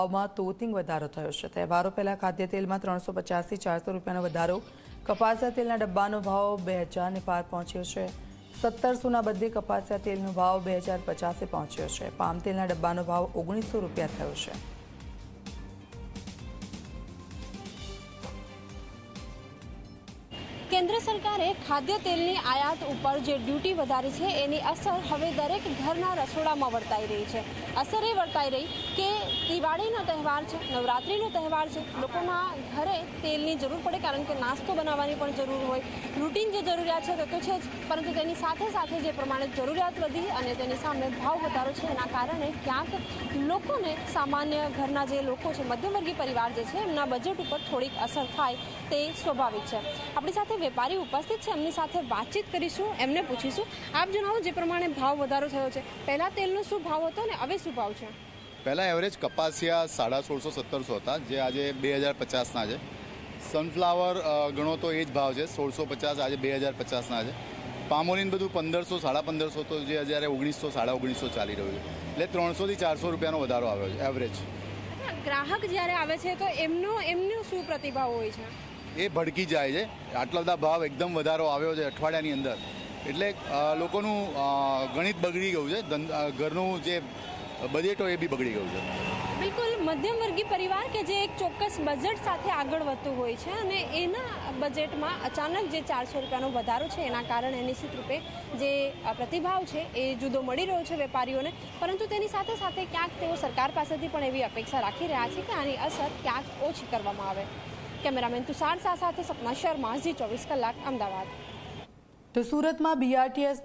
ભાવમાં તોતિંગ વધારો થયો છે. તહેવારો પહેલાં ખાદ્ય તેલમાં ત્રણસો પચાસથી ચારસો રૂપિયાનો વધારો. કપાસિયા તેલના ડબ્બાનો ભાવ બે હજારને પાર પહોંચ્યો છે. સત્તરસોના બદલે કપાસિયા તેલનો ભાવ બે હજાર પચાસે પહોંચ્યો છે. પામ તેલના ડબ્બાનો ભાવ ઓગણીસો રૂપિયા થયો છે. કેન્દ્ર સરકારે ખાદ્ય તેલની આયાત ઉપર જે ડ્યુટી વધારી છે, એની અસર હવે દરેક ઘરના રસોડામાં વર્તાઈ રહી છે. અસર એ વર્તાઈ રહી કે દિવાળીનો તહેવાર છે, નવરાત્રિનો તહેવાર છે, લોકોના ઘરે તેલની જરૂર પડે કારણ કે નાસ્તો બનાવવાની પણ જરૂર હોય. રૂટીન જે જરૂરિયાત છે, તે તો છે જ, પરંતુ તેની સાથે સાથે જે પ્રમાણે જરૂરિયાત વધી અને તેની સામે ભાવ વધારો છે, એના કારણે ક્યાંક લોકોને સામાન્ય ઘરના જે લોકો છે મધ્યમવર્ગીય પરિવાર જે છે, એમના બજેટ ઉપર થોડીક અસર થાય તે સ્વાભાવિક છે. આપણી સાથે વેપારી ઉપસ્થિત છે એમની સાથે વાતચીત કરીશું એમને પૂછીશું. આપ જણાવો જે પ્રમાણે ભાવ વધારો થયો છે. પહેલા તેલનો શું ભાવ હતો ને હવે શું ભાવ છે? પહેલાં એવરેજ કપાસિયા સાડા સોળસો સત્તરસો હતા જે આજે બે હજાર પચાસના છે. સનફ્લાવર ગણો તો એ જ ભાવ છે સોળસો પચાસ આજે બે હજાર પચાસના છે. પામોલીન બધું પંદરસો સાડા પંદરસો તો જે અત્યારે ઓગણીસો સાડા ઓગણીસો ચાલી રહ્યું છે. એટલે ત્રણસોથી ચારસો રૂપિયાનો વધારો આવ્યો છે એવરેજ ગ્રાહક જ્યારે આવે છે તો એમનો એમનો શું પ્રતિભાવ હોય છે? એ ભડકી જાય છે. આટલા બધા ભાવ એકદમ વધારો આવ્યો છે અઠવાડિયાની અંદર. એટલે લોકોનું ગણિત બગડી ગયું છે. ઘરનું જે બજેટ હોય એ બી બગડી ગયું છે. બિલકુલ મધ્યમ વર્ગીય પરિવાર કે જે એક ચોક્કસ બજેટ સાથે આગળ વધતું હોય છે અને એના બજેટમાં અચાનક જે ચારસો રૂપિયાનો વધારો છે, એના કારણે નિશ્ચિત રૂપે જે પ્રતિભાવ છે એ જુદો મળી રહ્યો છે વેપારીઓને. પરંતુ તેની સાથે સાથે ક્યાંક તેઓ સરકાર પાસેથી પણ એવી અપેક્ષા રાખી રહ્યા છે કે આની અસર ક્યાંક ઓછી કરવામાં આવે. કેમેરામેન તુષાર શાહ સાથે સપના શર્મા ઝી ચોવીસ કલાક અમદાવાદ. તો સુરતમાં બીઆરટીએસ